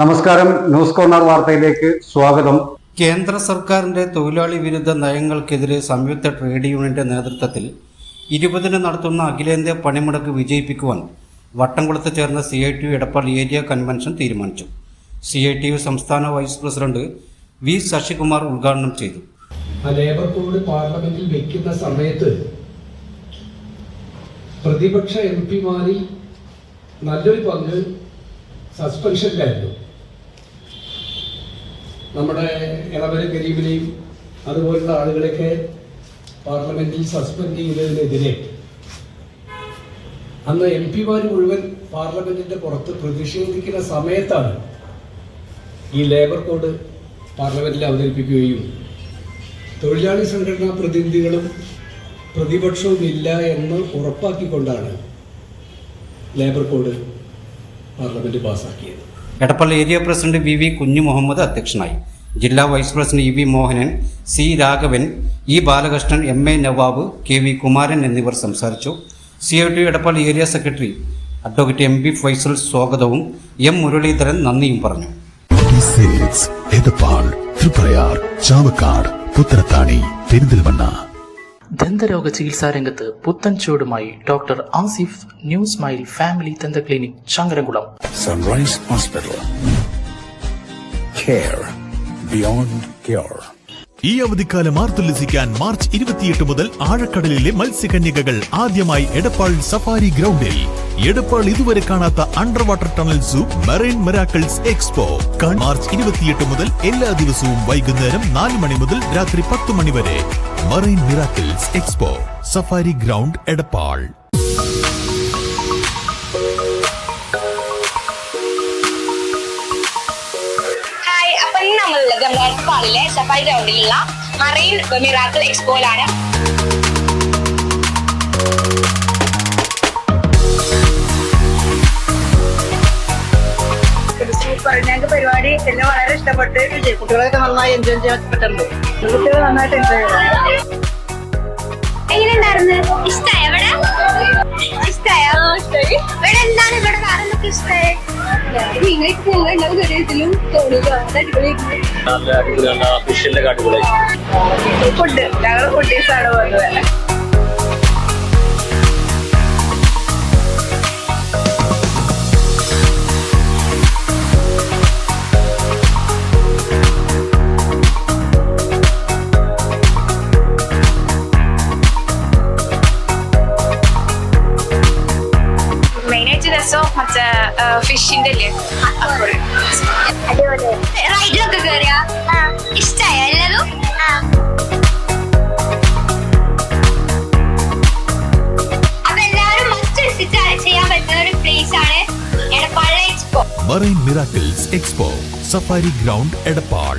നമസ്കാരം. News corner വാർത്തയിലേക്ക് സ്വാഗതം. കേന്ദ്ര സർക്കാരിന്റെ തൊഴിലാളി വിരുദ്ധ നയങ്ങൾക്കെതിരെ സംയുക്ത ട്രേഡ് യൂണിയന്റെ നേതൃത്വത്തിൽ ഇരുപതിന് നടത്തുന്ന അഖിലേന്ത്യാ പണിമുടക്ക് വിജയിപ്പിക്കുവാൻ വട്ടംകുളത്ത് ചേർന്ന C I T U Edappal area convention തീരുമാനിച്ചു. സി ഐ ടി യു സംസ്ഥാന വൈസ് പ്രസിഡന്റ് വി ശശികുമാർ ഉദ്ഘാടനം ചെയ്തു. ലേബർ കോഡ് പാർലമെന്റിൽ വെക്കുന്ന സമയത്ത് പ്രതിപക്ഷ എം പിമാരിൽ നല്ലൊരു പങ്ക് സസ്പെൻഷനിലായിരുന്നു. നമ്മുടെ ഇളവര ഗരീബിനെയും അതുപോലുള്ള ആളുകളെയൊക്കെ പാർലമെന്റിൽ സസ്പെൻഡ് ചെയ്തതിനെതിരെ അന്ന് എം പിമാർ മുഴുവൻ പാർലമെന്റിന്റെ പുറത്ത് പ്രതിഷേധിക്കുന്ന സമയത്താണ് ഈ ലേബർ കോഡ് പാർലമെന്റിൽ അവതരിപ്പിക്കുകയും തൊഴിലാളി സംഘടനാ പ്രതിനിധികളും പ്രതിപക്ഷവും ഇല്ല എന്ന് ഉറപ്പാക്കിക്കൊണ്ടാണ് ലേബർ കോഡ് പാർലമെന്റ് പാസാക്കിയത്. Edappal area president V V Kunju Muhammad അധ്യക്ഷനായി. ജില്ലാ vice president E V Mohanan C Raghavan E Balakrishnan M A Nawab K V Kumaran എന്നിവർ സംസാരിച്ചു. C I T Edappal area secretary advocate M B Faisal സ്വാഗതവും M Muraleedharan നന്ദിയും പറഞ്ഞു. ചാവക്കാട് പുത്തനത്താണി പെരിന്തൽമണ്ണ. ദന്തരോഗ ചികിത്സാ രംഗത്ത് പുത്തൻ ചുവടുമായി doctor Asif new smile family ദന്ത clinic Changaramkulam. Sunrise hospital care beyond care ഈ അവധിക്കാലം ആർത്തുല്ലസിക്കാൻ മാർച്ച് ഇരുപത്തിയെട്ട് മുതൽ ആഴക്കടലിലെ മത്സ്യകന്യകകൾ ആദ്യമായി എടപ്പാൾ സഫാരി ഗ്രൗണ്ടിൽ എടപ്പാൾ ഇതുവരെ കാണാത്ത under water tunnel zoo marine miracles expo March ഇരുപത്തിയെട്ട് മുതൽ എല്ലാ ദിവസവും വൈകുന്നേരം നാല് മണി മുതൽ രാത്രി പത്ത് മണി വരെ. Marine miracles expo safari ground Edappal. നമ്മളുള്ളത് നമ്മുടെ എടപ്പാളിലെ സഫാരി ഗ്രൗണ്ടിലുള്ള മറൈൻ മിറാക്കിൾ എക്സ്പോയിലാണ് പരിപാടി എന്നെ വളരെ ഇഷ്ടപ്പെട്ട് കുട്ടികളൊക്കെ നന്നായി എൻജോയ് ചെയ്യാൻ പറ്റുന്നുണ്ട്. കുട്ടികൾ നന്നായിട്ട് എൻജോയ് ചെയ്തു എങ്ങനെയുണ്ടായിരുന്നു? ഇഷ്ടായോ ഇവിടെ? ഇഷ്ടായോ? ഇവിടെ എന്താണ്? ഇവിടെ ഫുഡ് ഞങ്ങൾ ഫുഡീസാണ് പോകുന്നത് മറ്റേ ഫിഷിന്റെ അല്ലേ? റൈഡിലൊക്കെ കയറിയ ഇഷ്ടായ expo marine miracles expo safari ground Edappal